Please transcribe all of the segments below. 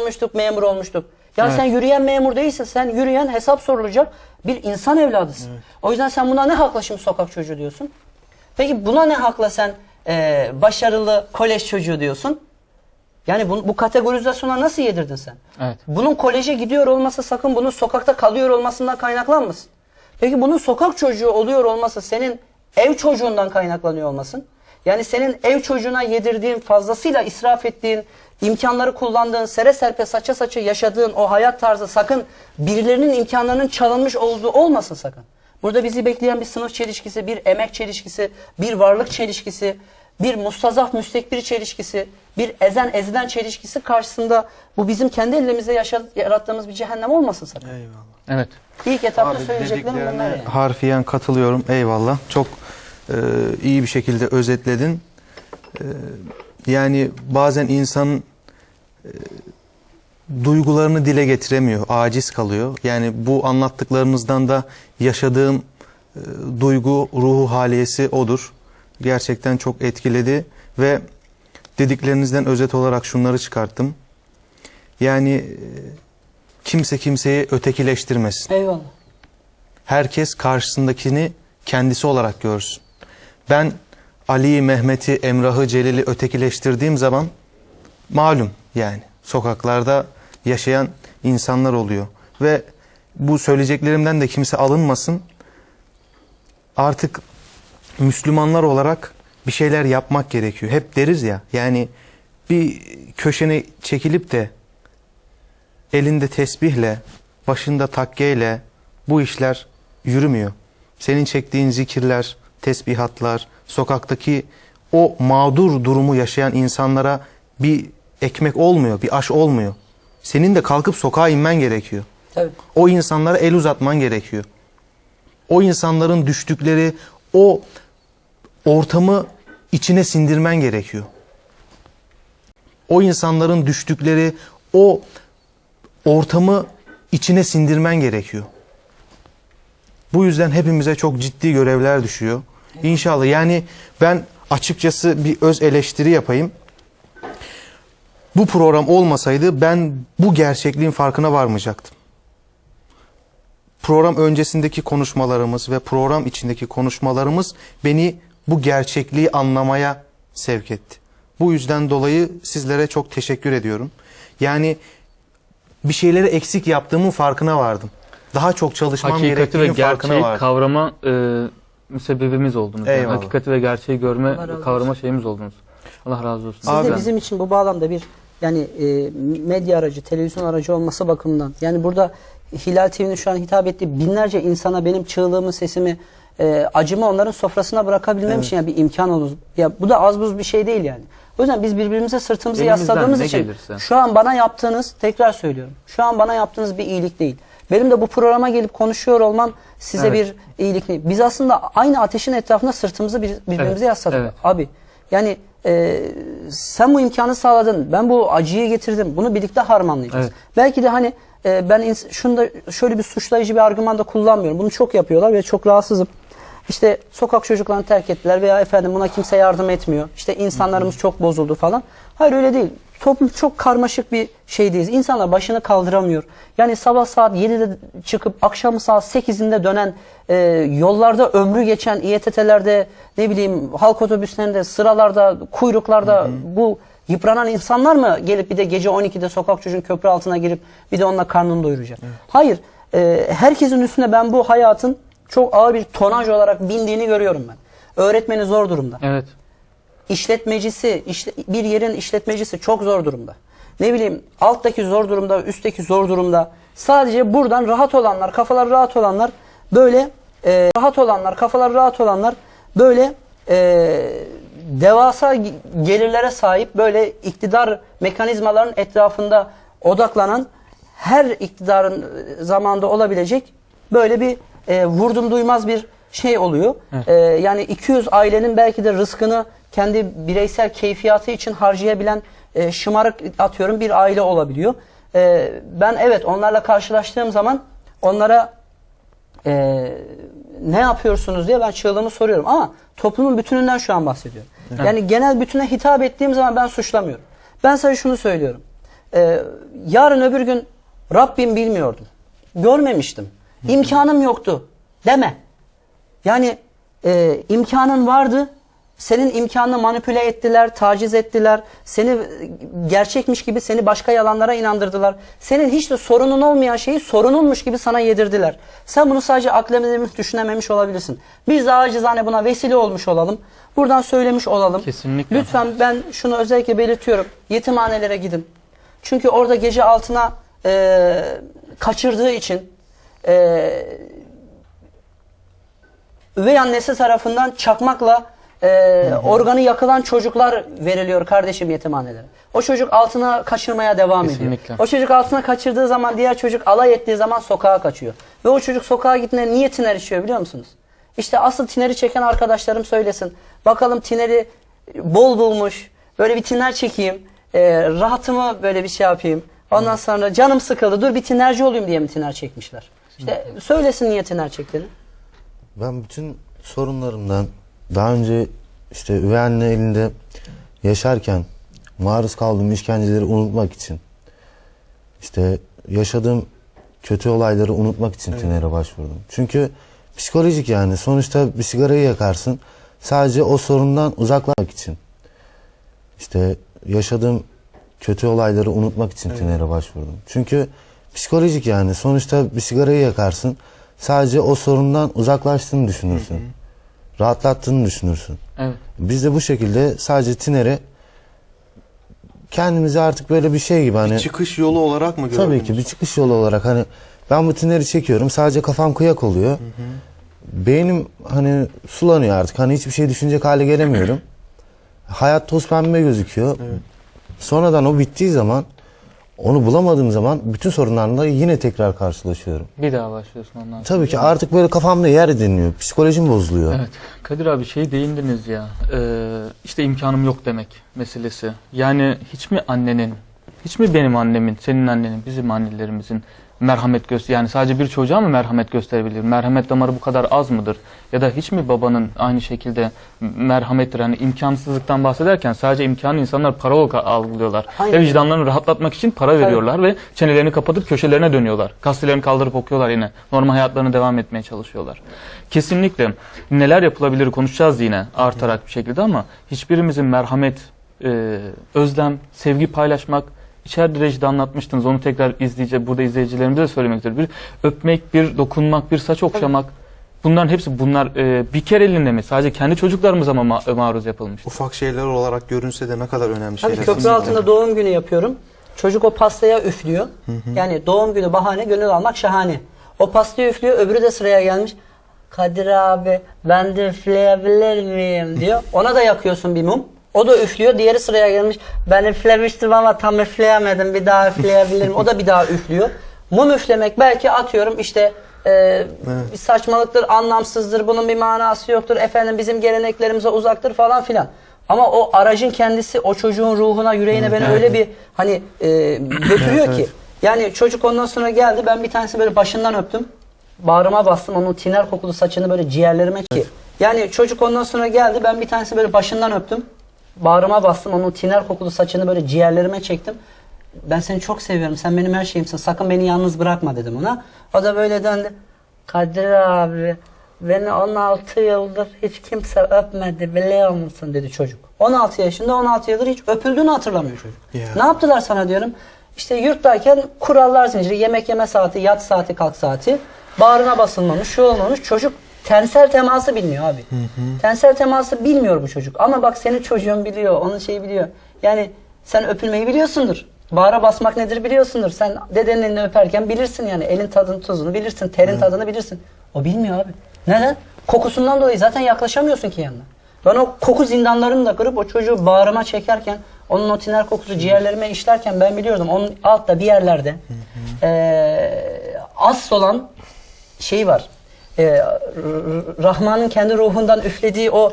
olmuştuk, memur olmuştuk. Ya Evet. sen yürüyen memur değilsin. Sen yürüyen hesap sorulacak bir insan evladısın. O yüzden sen buna ne hakla şimdi sokak çocuğu diyorsun? Peki buna ne hakla sen e, başarılı kolej çocuğu diyorsun? Yani bu, bu kategorizasyona nasıl yedirdin sen? Evet. Bunun koleje gidiyor olması sakın bunun sokakta kalıyor olmasından kaynaklanmasın. Peki bunun sokak çocuğu oluyor olması senin ev çocuğundan kaynaklanıyor olmasın? Yani senin ev çocuğuna yedirdiğin, fazlasıyla israf ettiğin, imkanları kullandığın, sere serpe saça saça yaşadığın o hayat tarzı sakın birilerinin imkanlarının çalınmış olduğu olmasın sakın. Burada bizi bekleyen bir sınıf çelişkisi, bir emek çelişkisi, bir varlık çelişkisi, bir mustazaf müstekbir çelişkisi, bir ezen ezilen çelişkisi karşısında bu bizim kendi elimizde yaşa- yarattığımız bir cehennem olmasın sakın. Eyvallah. Evet. İlk etapta Abi söyleyeceklerim bunlar yani. harfiyen katılıyorum. Eyvallah. Çok e, iyi bir şekilde özetledin. E, yani bazen insan e, duygularını dile getiremiyor, aciz kalıyor. Yani bu anlattıklarınızdan da yaşadığım e, duygu, ruhu haliyesi odur. Gerçekten çok etkiledi ve dediklerinizden özet olarak şunları çıkarttım. Yani e, kimse kimseyi ötekileştirmesin. Eyvallah. Herkes karşısındakini kendisi olarak görsün. Ben Ali'yi, Mehmet'i, Emrah'ı, Celil'i ötekileştirdiğim zaman malum yani sokaklarda yaşayan insanlar oluyor. Ve bu söyleyeceklerimden de kimse alınmasın. Artık Müslümanlar olarak bir şeyler yapmak gerekiyor. Hep deriz ya yani bir köşene çekilip de elinde tesbihle, başında takkeyle bu işler yürümüyor. Senin çektiğin zikirler, tesbihatlar, sokaktaki o mağdur durumu yaşayan insanlara bir ekmek olmuyor, bir aş olmuyor. Senin de kalkıp sokağa inmen gerekiyor. Tabii. O insanlara el uzatman gerekiyor. O insanların düştükleri o ortamı içine sindirmen gerekiyor. O insanların düştükleri o ortamı içine sindirmen gerekiyor. Bu yüzden hepimize çok ciddi görevler düşüyor. İnşallah yani ben açıkçası bir öz eleştiri yapayım. Bu program olmasaydı ben bu gerçekliğin farkına varmayacaktım. Program öncesindeki konuşmalarımız ve program içindeki konuşmalarımız beni bu gerçekliği anlamaya sevk etti. Bu yüzden dolayı sizlere çok teşekkür ediyorum. Yani bir şeyleri eksik yaptığımın farkına vardım. Daha çok çalışmam Hakikati ve gerektiğinin farkına gerçeği vardım. kavrama e, müsebbibimiz oldunuz. Yani Eyvallah. hakikati ve gerçeği görme, Allah razı olsun. kavrama şeyimiz oldunuz. Allah razı olsun. Siz Abi- de bizim için bu bağlamda bir yani e, medya aracı, televizyon aracı olması bakımından yani burada Hilal TV'nin şu an hitap ettiği binlerce insana benim çığlığımı, sesimi, e, acımı onların sofrasına bırakabilmem için yani bir imkan olur. Ya bu da az buz bir şey değil yani. O yüzden biz birbirimize sırtımızı Elimizden yasladığımız ne için gelirse. şu an bana yaptığınız tekrar söylüyorum. Şu an bana yaptığınız bir iyilik değil. Benim de bu programa gelip konuşuyor olmam size Evet. bir iyilik değil. Biz aslında aynı ateşin etrafında sırtımızı bir- birbirimize Evet, yasladık. evet. Abi yani e, sen bu imkanı sağladın. Ben bu acıyı getirdim. Bunu birlikte harmanlayacağız. Evet. Belki de hani e, ben şunu da şöyle bir suçlayıcı bir argüman da kullanmıyorum. Bunu çok yapıyorlar ve çok rahatsızım. İşte sokak çocuklarını terk ettiler veya efendim buna kimse yardım etmiyor. İşte insanlarımız çok bozuldu falan. Hayır öyle değil. Toplum çok karmaşık bir şeydeyiz. İnsanlar başını kaldıramıyor. Yani sabah saat 7'de çıkıp akşam saat 8'inde dönen e, yollarda ömrü geçen İETT'lerde ne bileyim halk otobüslerinde sıralarda kuyruklarda bu yıpranan insanlar mı gelip bir de gece 12'de sokak çocuğun köprü altına girip bir de onunla karnını doyuracak? Hayır. E, herkesin üstüne ben bu hayatın çok ağır bir tonaj olarak bindiğini görüyorum ben. Öğretmeni zor durumda Evet. İşletmecisi, işle- bir yerin işletmecisi çok zor durumda. Ne bileyim alttaki zor durumda, üstteki zor durumda. Sadece buradan rahat olanlar, kafalar rahat olanlar böyle e, rahat olanlar, kafalar rahat olanlar böyle e, devasa ge- gelirlere sahip böyle iktidar mekanizmaların etrafında odaklanan her iktidarın e, zamanda olabilecek böyle bir e, vurdum duymaz bir şey oluyor. E, yani 200 ailenin belki de rızkını kendi bireysel keyfiyatı için harcayabilen e, şımarık atıyorum bir aile olabiliyor. E, ben evet onlarla karşılaştığım zaman onlara e, ne yapıyorsunuz diye ben çığlığımı soruyorum. Ama toplumun bütününden şu an bahsediyorum. Yani genel bütüne hitap ettiğim zaman ben suçlamıyorum. Ben sadece şunu söylüyorum. e, yarın öbür gün Rabbim bilmiyordum. Görmemiştim. İmkanım yoktu. Deme. Yani e, imkanın vardı. Senin imkanını manipüle ettiler, taciz ettiler. Seni gerçekmiş gibi seni başka yalanlara inandırdılar. Senin hiç de sorunun olmayan şeyi sorununmuş gibi sana yedirdiler. Sen bunu sadece aklememiş, düşünememiş olabilirsin. Biz de acizane buna vesile olmuş olalım. Buradan söylemiş olalım. Kesinlikle. Lütfen ben şunu özellikle belirtiyorum. Yetimhanelere gidin. Çünkü orada gece altına e, kaçırdığı için e, üvey annesi tarafından çakmakla e, organı yakılan çocuklar veriliyor kardeşim yetimhanelere. O çocuk altına kaçırmaya devam ediyor. Kesinlikle. O çocuk altına kaçırdığı zaman diğer çocuk alay ettiği zaman sokağa kaçıyor. Ve o çocuk sokağa gittiğinde niye tiner içiyor biliyor musunuz? İşte asıl tineri çeken arkadaşlarım söylesin. Bakalım tineri bol bulmuş. Böyle bir tiner çekeyim. e, rahatımı böyle bir şey yapayım. Ondan sonra canım sıkıldı. Dur bir tinerci olayım diye mi tiner çekmişler? İşte söylesin niye tiner çektiğini. Ben bütün sorunlarımdan daha önce işte üvey anne elinde yaşarken maruz kaldığım işkenceleri unutmak için işte yaşadığım kötü olayları unutmak için Tiner'e başvurdum. Çünkü psikolojik yani sonuçta bir sigarayı yakarsın sadece o sorundan uzaklanmak için. İşte yaşadığım kötü olayları unutmak için Tiner'e başvurdum. Çünkü psikolojik yani sonuçta bir sigarayı yakarsın sadece o sorundan uzaklaştığını düşünürsün. Rahatlattığını düşünürsün. Evet. Biz de bu şekilde sadece Tiner'e kendimizi artık böyle bir şey gibi hani Çıkış yolu olarak mı gördünüz? tabii ki bir çıkış yolu olarak hani ben bu Tiner'i çekiyorum sadece kafam kıyak oluyor. Beynim hani sulanıyor artık hani hiçbir şey düşünecek hale gelemiyorum. Hayat toz pembe gözüküyor. Sonradan o bittiği zaman onu bulamadığım zaman bütün sorunlarla yine tekrar karşılaşıyorum. Bir daha başlıyorsun ondan sonra. Tabii ki artık böyle kafamda yer ediniyor. Psikolojim bozuluyor. Evet. Kadir abi şey değindiniz ya. Ee, işte imkanım yok demek meselesi. Yani hiç mi annenin, hiç mi benim annemin, senin annenin, bizim annelerimizin merhamet göster yani sadece bir çocuğa mı merhamet gösterebilir? Merhamet damarı bu kadar az mıdır? Ya da hiç mi babanın aynı şekilde merhamettir? Hani imkansızlıktan bahsederken sadece imkanı insanlar para olarak algılıyorlar. Aynen. Ve vicdanlarını rahatlatmak için para veriyorlar ve çenelerini kapatıp köşelerine dönüyorlar. Gazetelerini kaldırıp okuyorlar yine. Normal hayatlarına devam etmeye çalışıyorlar. Kesinlikle neler yapılabilir konuşacağız yine artarak bir şekilde ama hiçbirimizin merhamet, özlem, sevgi paylaşmak içeride rejide anlatmıştınız. Onu tekrar izleyici, burada izleyicilerimize de söylemek istiyorum. Bir öpmek, bir dokunmak, bir saç okşamak. Bunların hepsi bunlar e, bir kereliğine mi? Sadece kendi çocuklarımıza mı ma- maruz yapılmış? Ufak şeyler olarak görünse de ne kadar önemli Tabii şeyler. köprü altında doğum günü yapıyorum. Çocuk o pastaya üflüyor. Yani doğum günü bahane gönül almak şahane. O pastayı üflüyor öbürü de sıraya gelmiş. Kadir abi ben de üfleyebilir miyim diyor. Ona da yakıyorsun bir mum. O da üflüyor. Diğeri sıraya gelmiş. Ben üflemiştim ama tam üfleyemedim. Bir daha üfleyebilirim. O da bir daha üflüyor. Mum üflemek belki atıyorum işte e, bir saçmalıktır, anlamsızdır, bunun bir manası yoktur. Efendim bizim geleneklerimize uzaktır falan filan. Ama o aracın kendisi o çocuğun ruhuna, yüreğine beni öyle bir hani e, götürüyor ki. Yani çocuk ondan sonra geldi. Ben bir tanesi böyle başından öptüm. Bağrıma bastım onun tiner kokulu saçını böyle ciğerlerime ki. Yani çocuk ondan sonra geldi. Ben bir tanesi böyle başından öptüm. Bağrıma bastım onun tiner kokulu saçını böyle ciğerlerime çektim. Ben seni çok seviyorum. Sen benim her şeyimsin. Sakın beni yalnız bırakma dedim ona. O da böyle döndü. Kadir abi beni 16 yıldır hiç kimse öpmedi biliyor musun dedi çocuk. 16 yaşında 16 yıldır hiç öpüldüğünü hatırlamıyor çocuk. Ya. Ne yaptılar sana diyorum. İşte yurttayken kurallar zinciri, yemek yeme saati, yat saati, kalk saati. Bağrına basılmamış, şu olmamış. Çocuk tensel teması bilmiyor abi. Tensel teması bilmiyor bu çocuk. Ama bak senin çocuğun biliyor, onun şeyi biliyor. Yani sen öpülmeyi biliyorsundur. Bağra basmak nedir biliyorsundur. Sen dedenin elini öperken bilirsin yani. Elin tadını, tuzunu bilirsin. Terin tadını bilirsin. O bilmiyor abi. Neden? Kokusundan dolayı zaten yaklaşamıyorsun ki yanına. Ben o koku zindanlarını da kırıp o çocuğu bağrıma çekerken, onun o tiner kokusu ciğerlerime işlerken ben biliyordum. Onun altta bir yerlerde eee az olan şey var. R- Rahman'ın kendi ruhundan üflediği o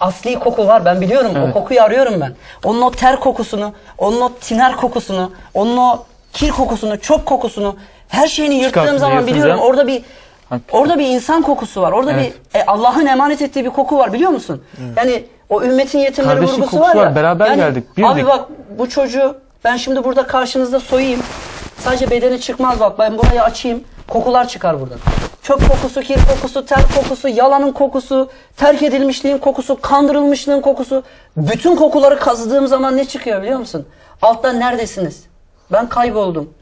asli koku var. Ben biliyorum. O Evet. kokuyu arıyorum ben. Onun o ter kokusunu, onun o tiner kokusunu, onun o kir kokusunu, çöp kokusunu, her şeyini yırttığım zaman yırtınca- biliyorum. Orada bir Hakikaten. orada bir insan kokusu var. Orada Evet. bir e, Allah'ın emanet ettiği bir koku var biliyor musun? Yani o ümmetin yetimleri Kardeşlik vurgusu var ya. var, beraber yani, geldik, Abi birdik. bak bu çocuğu Ben şimdi burada karşınızda soyayım. Sadece bedeni çıkmaz bak. Ben burayı açayım. Kokular çıkar buradan. Çöp kokusu, kir kokusu, ter kokusu, yalanın kokusu, terk edilmişliğin kokusu, kandırılmışlığın kokusu. Bütün kokuları kazıdığım zaman ne çıkıyor biliyor musun? Altta neredesiniz? Ben kayboldum.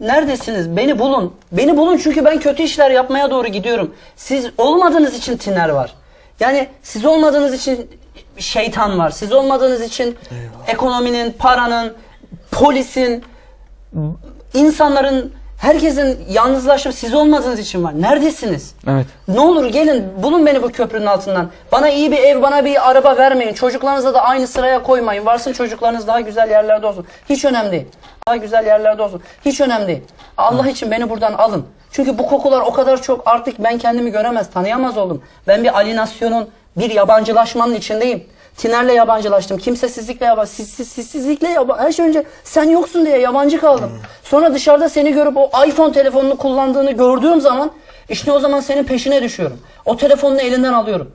Neredesiniz? Beni bulun. Beni bulun çünkü ben kötü işler yapmaya doğru gidiyorum. Siz olmadığınız için tiner var. Yani siz olmadığınız için şeytan var. Siz olmadığınız için ekonominin, paranın, polisin, insanların, herkesin yalnızlaşıp siz olmadığınız için var. Neredesiniz? Evet. Ne olur gelin bulun beni bu köprünün altından. Bana iyi bir ev, bana bir araba vermeyin. Çocuklarınızı da aynı sıraya koymayın. Varsın çocuklarınız daha güzel yerlerde olsun. Hiç önemli değil. Daha güzel yerlerde olsun. Hiç önemli değil. Allah için beni buradan alın. Çünkü bu kokular o kadar çok artık ben kendimi göremez, tanıyamaz oldum. Ben bir alinasyonun, bir yabancılaşmanın içindeyim. Tinerle yabancılaştım. Kimsesizlikle yabancı, siz, sessizlikle yabancı. Her şey önce sen yoksun diye yabancı kaldım. Sonra dışarıda seni görüp o iPhone telefonunu kullandığını gördüğüm zaman işte o zaman senin peşine düşüyorum. O telefonunu elinden alıyorum.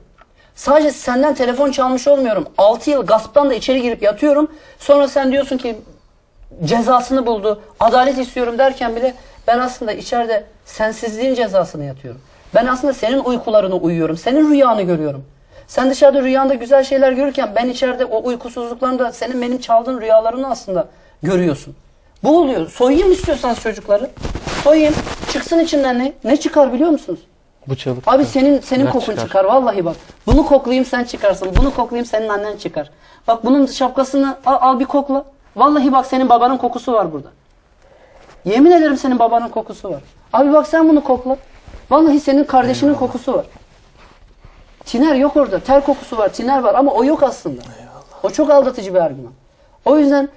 Sadece senden telefon çalmış olmuyorum. 6 yıl gasptan da içeri girip yatıyorum. Sonra sen diyorsun ki cezasını buldu. Adalet istiyorum derken bile ben aslında içeride sensizliğin cezasını yatıyorum. Ben aslında senin uykularını uyuyorum. Senin rüyanı görüyorum. Sen dışarıda rüyanda güzel şeyler görürken ben içeride o uykusuzluklarında senin benim çaldığın rüyalarını aslında görüyorsun. Bu oluyor. Soyayım istiyorsanız çocukları. Soyayım. Çıksın içinden ne? Ne çıkar biliyor musunuz? Bu çalık. Abi senin senin Biraz kokun çıkar. çıkar. vallahi bak. Bunu koklayayım sen çıkarsın. Bunu koklayayım senin annen çıkar. Bak bunun şapkasını al, al bir kokla. Vallahi bak senin babanın kokusu var burada. Yemin ederim senin babanın kokusu var. Abi bak sen bunu kokla. Vallahi senin kardeşinin kokusu var. Tiner yok orada. Ter kokusu var, tiner var ama o yok aslında. O çok aldatıcı bir argüman. O yüzden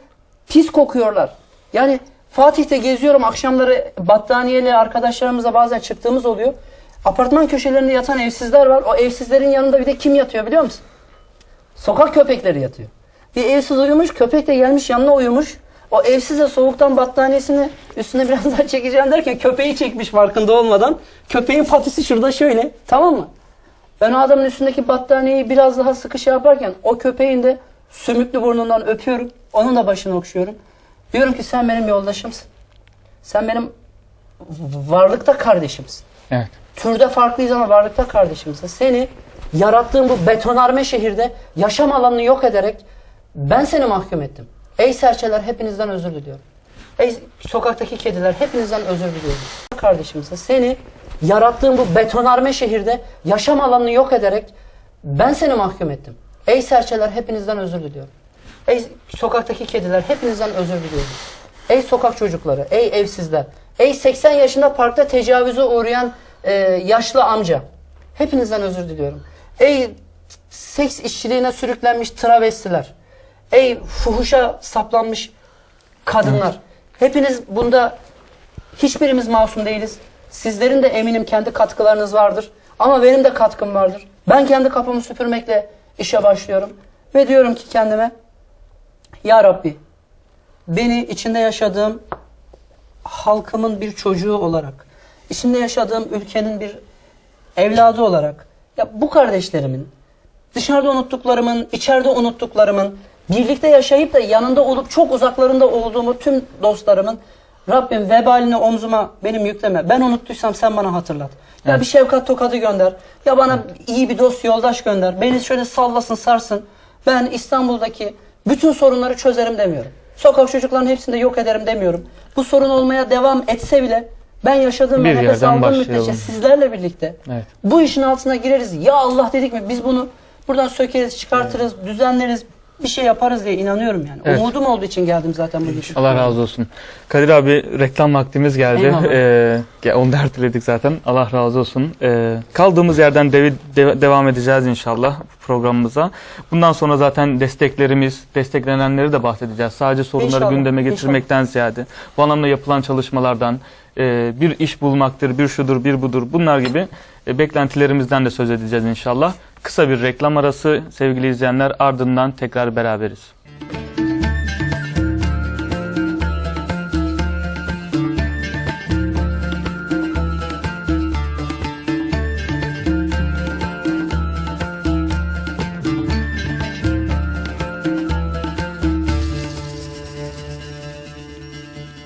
pis kokuyorlar. Yani Fatih'te geziyorum akşamları battaniyeli arkadaşlarımızla bazen çıktığımız oluyor. Apartman köşelerinde yatan evsizler var. O evsizlerin yanında bir de kim yatıyor biliyor musun? Sokak köpekleri yatıyor. Bir evsiz uyumuş, köpek de gelmiş yanına uyumuş. O evsiz de soğuktan battaniyesini üstüne biraz daha çekeceğim derken köpeği çekmiş farkında olmadan. Köpeğin patisi şurada şöyle. Tamam mı? Ben adamın üstündeki battaniyeyi biraz daha sıkı şey yaparken o köpeğin de sümüklü burnundan öpüyorum. Onun da başını okşuyorum. Diyorum ki sen benim yoldaşımsın. Sen benim varlıkta kardeşimsin. Evet. Türde farklıyız ama varlıkta kardeşimsin. Seni yarattığım bu betonarme şehirde yaşam alanını yok ederek ben seni mahkum ettim. Ey serçeler hepinizden özür diliyorum. Ey sokaktaki kediler hepinizden özür diliyorum. Kardeşimsin seni yarattığım bu betonarme şehirde yaşam alanını yok ederek ben seni mahkum ettim. Ey serçeler hepinizden özür diliyorum. Ey sokaktaki kediler hepinizden özür diliyorum. Ey sokak çocukları, ey evsizler, ey 80 yaşında parkta tecavüze uğrayan e, yaşlı amca. Hepinizden özür diliyorum. Ey seks işçiliğine sürüklenmiş travestiler. Ey fuhuşa saplanmış kadınlar. Hepiniz bunda hiçbirimiz masum değiliz. Sizlerin de eminim kendi katkılarınız vardır. Ama benim de katkım vardır. Ben kendi kapımı süpürmekle işe başlıyorum. Ve diyorum ki kendime Ya Rabbi beni içinde yaşadığım halkımın bir çocuğu olarak, içinde yaşadığım ülkenin bir evladı olarak ya bu kardeşlerimin dışarıda unuttuklarımın, içeride unuttuklarımın, birlikte yaşayıp da yanında olup çok uzaklarında olduğumu tüm dostlarımın Rabbim vebalini omzuma benim yükleme. Ben unuttuysam sen bana hatırlat. Ya bir Şevkat Tokat'ı gönder. Ya bana iyi bir dost yoldaş gönder. Beni şöyle sallasın sarsın. Ben İstanbul'daki bütün sorunları çözerim demiyorum. Sokak çocukların hepsini de yok ederim demiyorum. Bu sorun olmaya devam etse bile ben yaşadığım ve nefes aldığım müddetçe sizlerle birlikte Evet. bu işin altına gireriz. Ya Allah dedik mi biz bunu buradan sökeriz, çıkartırız, düzenleriz, bir şey yaparız diye inanıyorum yani. Evet. Umudum olduğu için geldim zaten bu işe. Allah razı olsun. Kadir abi reklam vaktimiz geldi. Ee, onu da erteledik zaten. Allah razı olsun. Ee, kaldığımız yerden devi- de- devam edeceğiz inşallah programımıza. Bundan sonra zaten desteklerimiz, desteklenenleri de bahsedeceğiz. Sadece sorunları İnşallah, gündeme getirmekten ziyade bu anlamda yapılan çalışmalardan e, bir iş bulmaktır, bir şudur, bir budur bunlar gibi e, beklentilerimizden de söz edeceğiz inşallah. Kısa bir reklam arası sevgili izleyenler ardından tekrar beraberiz.